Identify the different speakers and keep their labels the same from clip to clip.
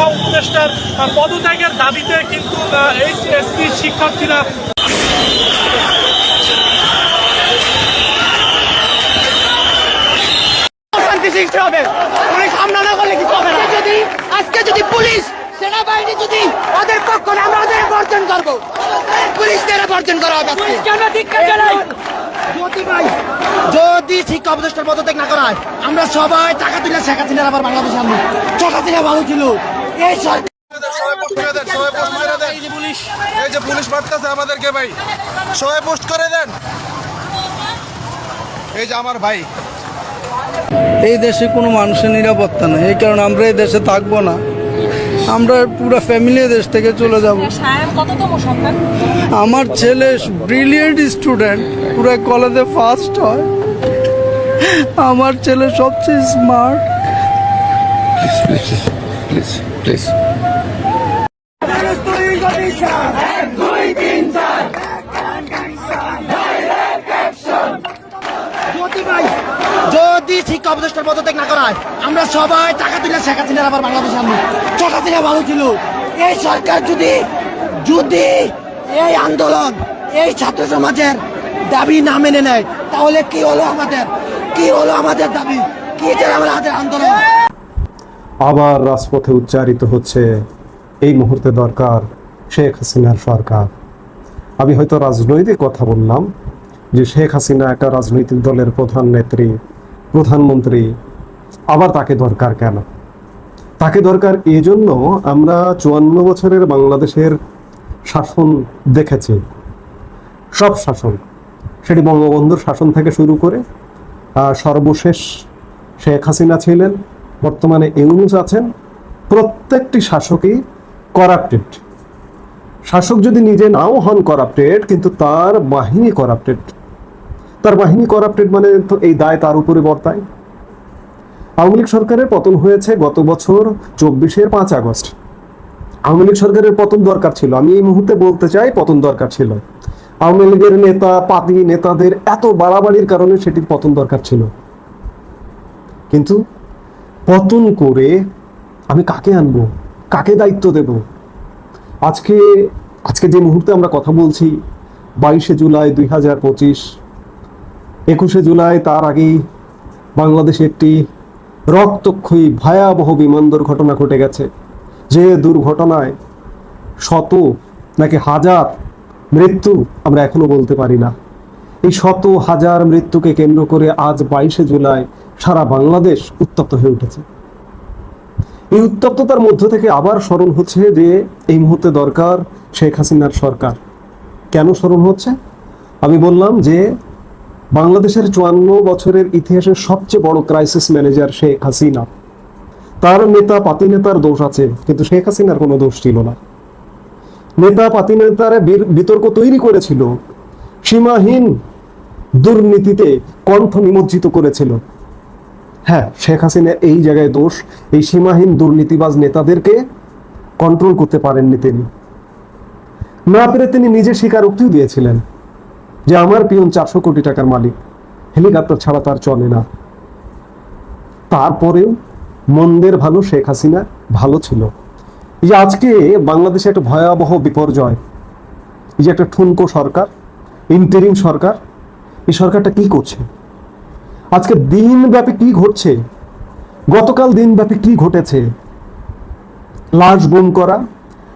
Speaker 1: শিক্ষা উপদেষ্টার পদত্যাগের দাবিতে কিন্তু এইচএসসি শিক্ষার্থীরা
Speaker 2: সৃষ্টি হবে। পুলিশ হামলা না করলে কিছু হবে না? যদি আজকে যদি পুলিশ সেনাবাহিনী যদি ওদের পক্ষ নেয়, আমরা ওদের বর্জন করব। পুলিশদের বর্জন করা হবে। যদি শিক্ষা উপদেষ্টার পদত্যাগ না করা হয় আমরা সবাই টাকা তুলে শেখ হাসিনার আবার বাংলাদেশে আনব। শেখ হাসিনা ভালো ছিল। এই সরকার
Speaker 3: সবাই পোস্ট করে দেন সবাই পোস্ট করে দেন এই যে পুলিশ মারতেছে আমাদেরকে ভাই সবাই পোস্ট করে দেন এই যে আমার ভাই
Speaker 4: এই দেশে কোনো মানুষের নিরাপত্তা নেই। এই কারণে আমরা এই দেশে থাকব না। আমরা পুরো ফ্যামিলি দেশ থেকে চলে যাব।
Speaker 5: সায়ন কততম সন্তান?
Speaker 4: আমার ছেলে ব্রিলিয়েন্ট স্টুডেন্ট পুরো কলেজে ফার্স্ট হয়। আমার ছেলে সবচেয়ে স্মার্ট
Speaker 2: না করা আমরা সবাই টাকা তুলে আবার বাংলাদেশে ভালো ছিল। এই সরকার যদি যদি এই আন্দোলন, এই ছাত্র সমাজের দাবি না মেনে নেয়, তাহলে কি হলো আমাদের? কি হলো আমাদের দাবি? কি এটা আন্দোলন?
Speaker 6: আবার রাজপথে উচ্চারিত হচ্ছে, এই মুহূর্তে দরকার শেখ হাসিনার সরকার। আমি হয়তো রাজনৈতিক কথা বললাম, যে শেখ হাসিনা একটা রাজনৈতিক দলের প্রধান নেত্রী, প্রধানমন্ত্রী, আবার তাকে দরকার কেন? তাকে দরকার এই জন্য আমরা চুয়ান্ন বছরের বাংলাদেশের শাসন দেখেছি। সব শাসন। সেটি বঙ্গবন্ধুর শাসন থেকে শুরু করে সর্বশেষ শেখ হাসিনা ছিলেন বর্তমানে ইউনুস আছেন, প্রত্যেকটি শাসকই করাপ্টেড শাসক যদি নিজে নাও হন করাপ্টেড কিন্তু তার বাহিনী করাপ্টেড তার বাহিনী করাপ্টেড মানে তো এই দায় তার উপরে বর্তায়। আওয়ামী লীগ সরকারের পতন হয়েছে গত বছর চব্বিশের পাঁচ আগস্ট। আওয়ামী লীগ সরকারের পতন দরকার ছিল। আমি এই মুহূর্তে বলতে চাই, পতন দরকার ছিল। আওয়ামী লীগের নেতা পাতি নেতাদের এত বাড়াবাড়ির কারণে সেটির পতন দরকার ছিল। কিন্তু পতন করে আমি কাকে আনব? কাকে দায়িত্ব দেব? আজকে আজকে যে মুহূর্তে আমরা কথা বলছি, বাইশে জুলাই দুই হাজার পঁচিশ, একুশে জুলাই তার আগেই বাংলাদেশে একটি রক্তক্ষয়ী ভয়াবহ বিমান দুর্ঘটনা ঘটে গেছে। যে দুর্ঘটনায় শত নাকি হাজার মৃত্যু আমরা এখনও বলতে পারি না। এই শত হাজার মৃত্যুকে কেন্দ্র করে আজ বাইশে জুলাই সারা বাংলাদেশ উত্তপ্ত হয়ে উঠেছে। এই উত্তপ্ততার মধ্য থেকে আবার স্মরণ হচ্ছে যে এই মুহূর্তে দরকার শেখ হাসিনার সরকার। কেন স্মরণ হচ্ছে? আমি বললাম যে বাংলাদেশের চুয়ান্ন বছরের ইতিহাসের সবচেয়ে বড় ক্রাইসিস ম্যানেজার শেখ হাসিনা। তার নেতা পাতি নেতার দোষ আছে, কিন্তু শেখ হাসিনার কোনো দোষ ছিল না। নেতা পাতি নেতারা বিতর্ক তৈরি করেছিল, সীমাহীন দুর্নীতিতে কণ্ঠ নিমজ্জিত করেছিল। হ্যাঁ শেখ হাসিনা এই জায়গায় দোষ। এই সীমাহীন দুর্নীতিবাজ নেতাদেরকে কন্ট্রোল করতে পারেননি তিনি। না পেরে তিনি নিজে স্বীকারোক্তিও দিয়েছিলেন যে আমার পিয়ন চারশো কোটি টাকার মালিক, হেলিকপ্টার ছাড়া তার চলে না। তারপরেও মন্দের ভালো শেখ হাসিনা ভালো ছিল। এই যে আজকে বাংলাদেশে একটা ভয়াবহ বিপর্যয়, এই যে একটা ঠুনকো সরকার ইন্টারিম সরকার, এই সরকারটা কি করছে? আজকে দিনব্যাপী কি ঘটছে? গতকাল দিনব্যাপী কি ঘটেছে? লাশ গুম করা,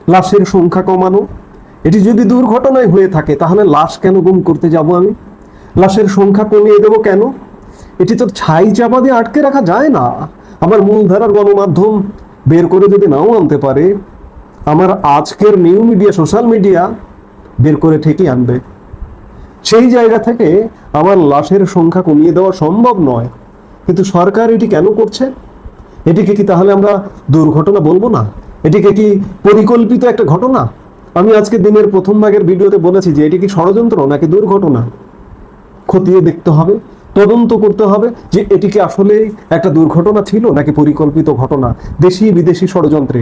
Speaker 6: লাশের সংখ্যা কমানো, এটি যদি দুর্ঘটনায় হয়ে থাকে, তাহলে লাশ কেন গুম করতে যাব আমি? লাশের সংখ্যা কমিয়ে দেব কেন? এটি তো ছাই চাপা দিয়ে আটকে রাখা যায় না। আমার মূলধারার গণমাধ্যম বের করে যদি নাও আনতে পারে, আমার আজকের নিউ মিডিয়া, সোশ্যাল মিডিয়া বের করে ঠিকই আনবে। সেই জায়গা থেকে আমার লাশের সংখ্যা কমিয়ে দেওয়া সম্ভব নয়। কিন্তু সরকার এটি কেন করছে? এটিকে কি তাহলে আমরা দুর্ঘটনা বলব না? এটিকে কি পরিকল্পিত একটা ঘটনা? আমি আজকে দিনের প্রথম ভাগের ভিডিওতে বলেছি যে এটি কি ষড়যন্ত্র নাকি দুর্ঘটনা? খতিয়ে দেখতে হবে, তদন্ত করতে হবে যে এটি কি আসলে একটা দুর্ঘটনা ছিল নাকি পরিকল্পিত ঘটনা দেশি বিদেশি ষড়যন্ত্রে।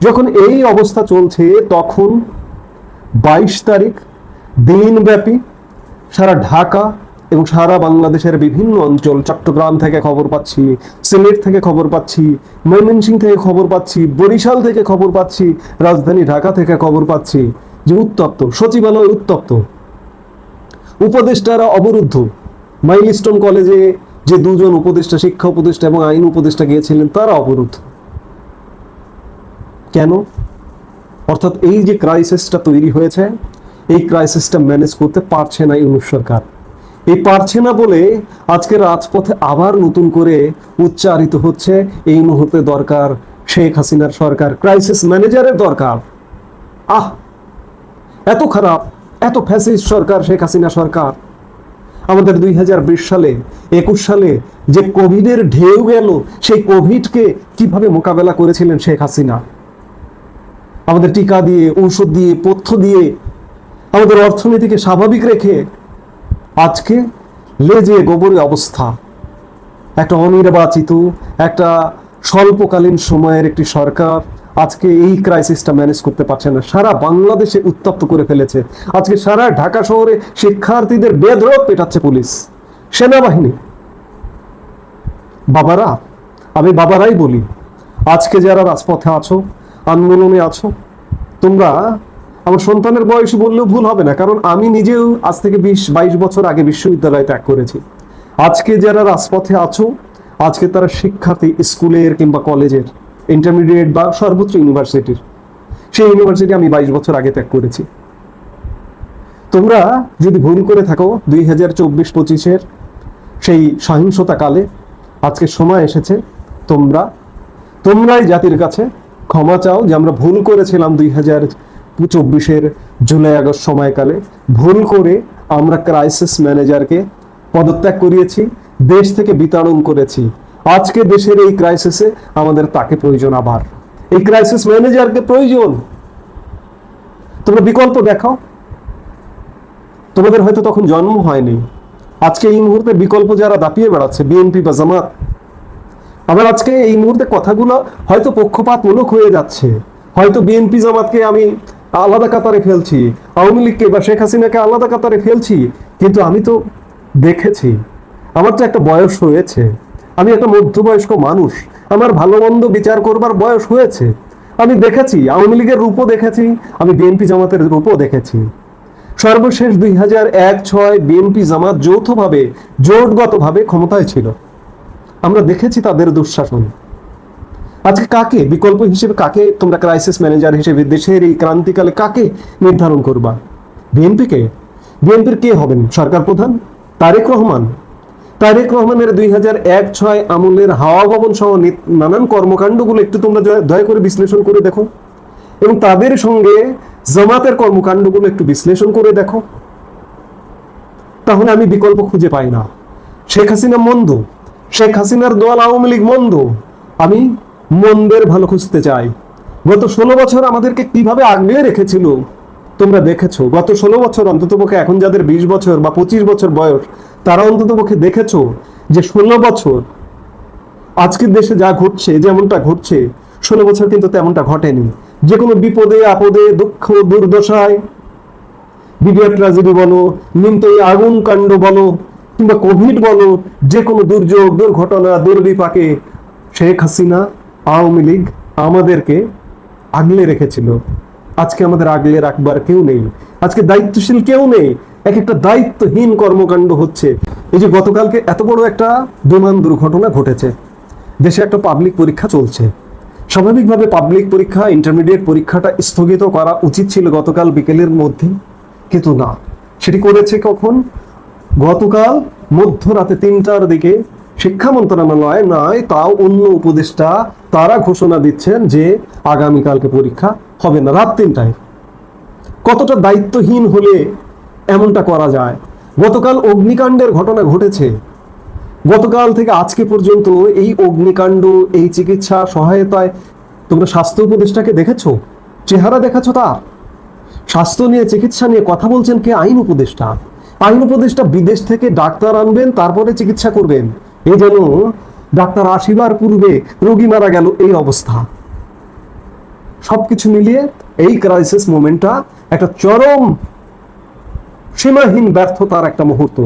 Speaker 6: যখন এই অবস্থা চলছে, তখন বাইশ তারিখ দিনব্যাপী সারা ঢাকা এবং সারা বাংলাদেশের বিভিন্ন অঞ্চল, চট্টগ্রাম থেকে খবর পাচ্ছি, সিলেট থেকে খবর পাচ্ছি, ময়মনসিংহ থেকে খবর পাচ্ছি, বরিশাল থেকে খবর পাচ্ছি, রাজধানী ঢাকা থেকে খবর পাচ্ছি যে উত্তপ্ত, সচিবালয় উত্তপ্ত। উপদেষ্টারা অবরুদ্ধ। মাইলস্টোন কলেজে যে দুজন উপদেষ্টা, শিক্ষা উপদেষ্টা এবং আইন উপদেষ্টা গিয়েছিলেন, তারা অবরুদ্ধ। কেন? অর্থাৎ এই যে ক্রাইসিসটা তৈরি হয়েছে এই ক্রাইসিসটা ম্যানেজ করতে পারছে না ইউনুস সরকার। এই পারছে না বলে আজকে রাজপথে আবার নতুন করে উচ্চারিত হচ্ছে, এই মুহূর্তে দরকার শেখ হাসিনার সরকার, ক্রাইসিস ম্যানেজারের দরকার। আহ! এত খারাপ, এত ফ্যাসিস্ট সরকার, শেখ হাসিনা সরকার। আমাদের দুই হাজার বিশ সালে, একুশ সালে যে কোভিডের ঢেউ গেল, সেই কোভিডকে কীভাবে মোকাবেলা করেছিলেন শেখ হাসিনা? আমাদের টিকা দিয়ে, ঔষধ দিয়ে, পথ্য দিয়ে আমাদের অর্থনীতিকে স্বাভাবিক রেখে আজকে লেজে গোবরে অবস্থা। একটা অনির্বাচিত, একটা স্বল্পকালীন সময়ের একটি সরকার আজকে এই ক্রাইসিসটা ম্যানেজ করতে পারছে না। সারা বাংলাদেশে উত্তপ্ত করে ফেলেছে। আজকে সারা ঢাকা শহরে শিক্ষার্থীদের বেধরক পেটাচ্ছে পুলিশ। সেনাবাহিনী। বাবারা, আমি বাবারাই বলি, আজকে যারা রাজপথে আছো, আন্দোলনে আছো, তোমরা আমার সন্তানের বয়স বললেও ভুল হবে না, কারণ আমি নিজেও আজ থেকে বিশ, বাইশ বছর আগে বিশ্ববিদ্যালয় ত্যাগ করেছি। আজকে যারা রাজপথে আছো, আজকে তারা শিক্ষার্থী স্কুলের কিংবা কলেজের ইন্টারমিডিয়েট বা সর্বোচ্চ ইউনিভার্সিটির, সেই ইউনিভার্সিটি আমি বাইশ বছর আগে ত্যাগ করেছি। তোমরা যদি ভুল করে থাকো, দুই হাজার চব্বিশ পঁচিশের সেই সহিংসতা কালে আজকে সময় এসেছে, তোমরা, তোমরাই জাতির কাছে ক্ষমা চাও যে আমরা ভুল করেছিলাম দুই হাজার চব্বিশের জুলাই আগস্ট সময়কালে ভুল করে আমরা ক্রাইসিস ম্যানেজারকে পদত্যাগ করিয়েছি, দেশ থেকে বিতাড়ন করেছি। আজকে দেশের এই ক্রাইসিসে আমাদের তাকে প্রয়োজন আবার। এই ক্রাইসিস ম্যানেজারকে প্রয়োজন। তোমরা বিকল্প দেখাও। তোমাদের হয়তো তখন জন্ম হয়নি। আজকে এই মুহূর্তে বিকল্প যারা দাপিয়ে বেড়াচ্ছে বিএনপি বা জামাত আমার আজকে এই মুহূর্তে কথাগুলো হয়তো পক্ষপাতমূলক হয়ে যাচ্ছে। হয়তো বিএনপি জামাতকে আমি আলাদা কাতারে ফেলছি। আওয়ামী লীগকে বা শেখ হাসিনাকে আলাদা কাতারে ফেলছি, কিন্তু আমি তো দেখেছি। আমার তো একটা বয়স হয়েছে। আমি একটা মধ্যবয়স্ক মানুষ। আমার ভালো মন্দ বিচার করবার বয়স হয়েছে। আমি দেখেছি, আওয়ামী লীগের রূপও দেখেছি, আমি বিএনপি জামাতের রূপও দেখেছি। সর্বশেষ দুই হাজার এক, ছয় বিএনপি জামাত যৌথভাবে, জোটগতভাবে ক্ষমতায় ছিল। আমরা দেখেছি তাদের দুঃশাসন। আজকে কাকে, বিকল্প হিসেবে কাকে তোমরা ক্রাইসিস ম্যানেজার হিসেবে দেশের এই ক্রান্তিকালে কাকে নির্ধারণ করবা? বিএনপিকে? বিএনপির কে হবেন? সরকার প্রধান? তারেক রহমান? তারেক রহমানের দুই হাজার এক ছয় আমলের হাওয়া ভবন সহ নানান কর্মকাণ্ডগুলো একটু তোমরা দয়া করে বিশ্লেষণ করে দেখো। এবং তাদের সঙ্গে জামাতের কর্মকাণ্ডগুলো একটু বিশ্লেষণ করে দেখো। তাহলে আমি বিকল্প খুঁজে পাই না। শেখ হাসিনা মন্দ। শেখ হাসিনার দল আওয়ামী লীগ মন্দ। আমি মন্দের ভালো খুঁজতে চাই। গত ষোলো বছর আমাদেরকে কীভাবে আগলে রেখেছিল? তোমরা দেখেছ, গত ষোলো বছর অন্ততপক্ষে এখন যাদের বিশ বছর বা পঁচিশ বছর বয়স, তারা অন্ততপক্ষে দেখেছ যে ষোলো বছর, আজকের দেশে যা ঘটছে, যেমনটা ঘটছে, ষোলো বছর কিন্তু তেমনটা ঘটেনি। যে কোনো বিপদে, আপদে, দুঃখ, দুর্দশায় বিবিআর ট্র্যাজেডি বলো নিমতই আগুন কাণ্ড বলো, কিংবা কোভিড বলো, যে কোনো দুর্যোগ, দুর্ঘটনা, দুর্বিপাকে শেখ হাসিনা আওয়ামী লীগ আমাদেরকে আগলে রেখেছিল। আজকে আমাদের আগলে রাখবার কেউ নেই। আজকে দায়িত্বশীল কেউ নেই। এক একটা দায়িত্বহীন কর্মকাণ্ড হচ্ছে। এই যে গতকালকে এত বড় একটা বিমান দুর্ঘটনা ঘটেছে। দেশে একটা পাবলিক পরীক্ষা চলছে। স্বাভাবিকভাবে পাবলিক পরীক্ষা ইন্টারমিডিয়েট পরীক্ষাটা স্থগিত করা উচিত ছিল গতকাল বিকেলের মধ্যে। কিন্তু না। সেটি করেছে কখন? গতকাল মধ্যরাতে তিনটার দিকে শিক্ষা মন্ত্রণালয় নয় তাও অন্য উপদেষ্টা তারা ঘোষণা দিচ্ছেন যে আগামীকালকে পরীক্ষা হবে না, রাত তিনটায়। কতটা দায়িত্বহীন হলে এমনটা করা যায়? গতকাল অগ্নিকাণ্ডের ঘটনা ঘটেছে। গতকাল থেকে আজকে পর্যন্ত এই অগ্নিকাণ্ড, এই চিকিৎসা সহায়তায় তোমরা স্বাস্থ্য উপদেষ্টাকে দেখেছ? চেহারা দেখাছো তার? স্বাস্থ্য নিয়ে, চিকিৎসা নিয়ে কথা বলছেন কে? আইন উপদেষ্টা। আইন উপদেষ্টা বিদেশ থেকে ডাক্তার আনবেন, তারপরে চিকিৎসা করবেন। এই যেন ডাক্তার আসিবার পূর্বে রোগী মারা গেল এই অবস্থা। সবকিছু মিলিয়ে এই ক্রাইসিস মোমেন্টটা একটা চরম সীমাহীন ব্যর্থতার একটা মুহূর্ত।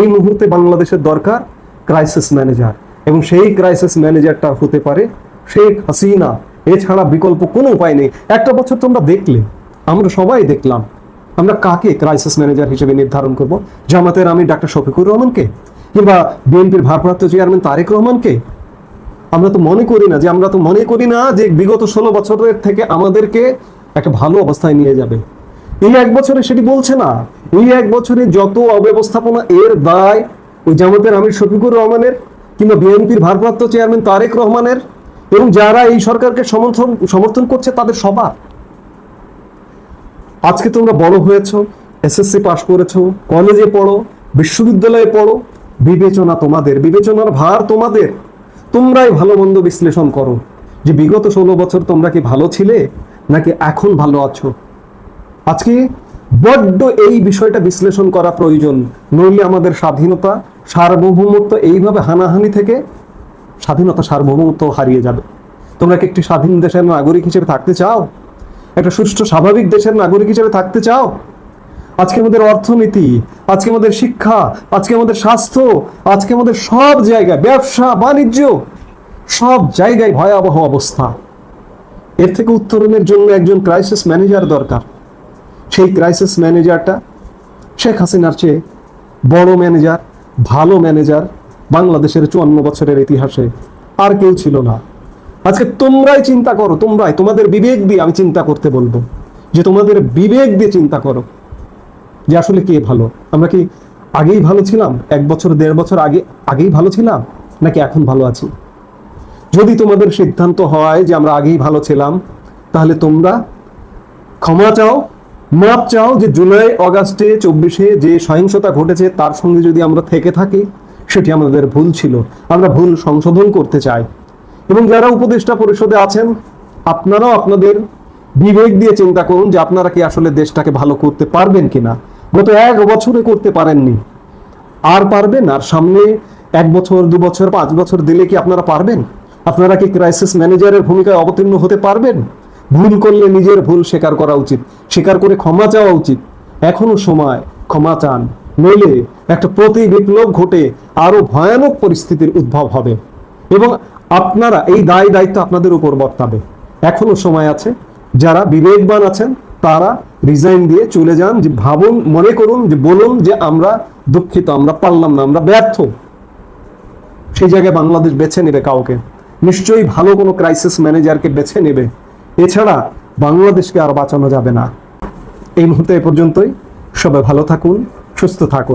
Speaker 6: এই মুহূর্তে বাংলাদেশের দরকার ক্রাইসিস ম্যানেজার এবং সেই ক্রাইসিস ম্যানেজারটা হতে পারে শেখ হাসিনা। এছাড়া বিকল্প কোনো উপায় নেই। একটা বছর তোমরা দেখলে, আমরা সবাই দেখলাম। আমরা কাকে ক্রাইসিস ম্যানেজার হিসেবে নির্ধারণ করব? জামাতের আমি ডাক্তার শফিকুর রহমানকে? কিংবা বিএনপির ভারপ্রাপ্ত চেয়ারম্যান তারেক রহমানকে? আমরা তো মনে করি না যে, আমরা তো মনে করি না যে বিগত ষোলো বছরের থেকে আমাদেরকে একটা ভালো অবস্থায় নিয়ে যাবে। এই এক বছরে সেটি বলছে না। এই এক বছরে যত অব্যবস্থাপনা এর দায় ওই জামাতের আমির শফিকুর রহমানের কিংবা বিএনপির ভারপ্রাপ্ত চেয়ারম্যান তারেক রহমানের এবং যারা এই সরকারকে সমর্থন সমর্থন করছে তাদের সবার। আজকে তোমরা বড় হয়েছো, এসএসসি পাশ করেছ, কলেজে পড়ো, বিশ্ববিদ্যালয়ে পড়ো বিবেচনা তোমাদের, বিবেচনার ভার তোমাদের। তোমরাই ভালো মন্দ বিশ্লেষণ করো। যে বিগত ষোলো বছর তোমরা কি ভালো ছিলে, নাকি এখন ভালো আছো? আজকে বড্ড এই বিষয়টা বিশ্লেষণ করা প্রয়োজন। নইলে আমাদের স্বাধীনতা, সার্বভৌমত্ব এইভাবে হানাহানি থেকে স্বাধীনতা সার্বভৌমত্ব হারিয়ে যাবে। তোমরা কি একটি স্বাধীন দেশের নাগরিক হিসেবে থাকতে চাও? একটা সুষ্ঠু স্বাভাবিক দেশের নাগরিক হিসেবে থাকতে চাও? আজকে আমাদের অর্থনীতি, আজকে আমাদের শিক্ষা, আজকে আমাদের স্বাস্থ্য, আজকে আমাদের সব জায়গায় ব্যবসা, বাণিজ্য, সব জায়গায় ভয়াবহ অবস্থা। এর থেকে উত্তরণের জন্য একজন ক্রাইসিস ম্যানেজার দরকার। সেই ক্রাইসিস ম্যানেজারটা শেখ হাসিনার চেয়ে বড় ম্যানেজার ভালো ম্যানেজার বাংলাদেশের চুয়ান্ন বছরের ইতিহাসে আর কেউ ছিল না। আজকে তোমরাই চিন্তা করো, তোমরাই, তোমাদের বিবেক দিয়ে আমি চিন্তা করতে বলব যে তোমাদের বিবেক দিয়ে চিন্তা করো। যে আসলে কে ভালো? আমরা কি আগেই ভালো ছিলাম? এক বছর, দেড় বছর আগে, আগেই ভালো ছিলাম? নাকি এখন ভালো আছি? যদি তোমাদের সিদ্ধান্ত হয় যে আমরা আগেই ভালো ছিলাম, তাহলে তোমরা ক্ষমা চাও, মাপ চাও যে জুলাই, অগাস্টে, চব্বিশে যে সহিংসতা ঘটেছে, তার সঙ্গে যদি আমরা থেকে থাকি, সেটি আমাদের ভুল ছিল। আমরা ভুল সংশোধন করতে চাই। এবং যারা উপদেষ্টা পরিষদে আছেন, আপনারাও আপনাদের বিবেক দিয়ে চিন্তা করুন যে আপনারা কি আসলে দেশটাকে ভালো করতে পারবেন কিনা। গত এক বছরে করতে পারেননি। আর পারবেন? আর সামনে এক বছর, দু বছর, পাঁচ বছর দিলে কি আপনারা পারবেন? আপনারা কি ক্রাইসিস ম্যানেজারের ভূমিকায় অবতীর্ণ হতে পারবেন? ভুল করলে নিজের ভুল স্বীকার করা উচিত। স্বীকার করে ক্ষমা চাওয়া উচিত। এখনও সময়। ক্ষমা চান। নইলে একটা প্রতি বিপ্লব ঘটে আরও ভয়ানক পরিস্থিতির উদ্ভব হবে। এবং আপনারা এই দায় দায়িত্ব আপনাদের উপর বর্তাবে। এখনও সময় আছে। যারা বিবেকবান আছেন, তারা রিজাইন দিয়ে চলে যান, যে ভাবুন, মনে করুন, যে বলুন যে আমরা দুঃখিত, আমরা পারলাম না, আমরা ব্যর্থ। সেই জায়গায় বাংলাদেশ বেছে নেবে কাউকে। নিশ্চয়ই ভালো কোনো ক্রাইসিস ম্যানেজারকে বেছে নেবে। এছাড়া বাংলাদেশকে আর বাঁচানো যাবে না। এই মুহূর্তে এ পর্যন্তই। সবাই ভালো থাকুন, সুস্থ থাকুন।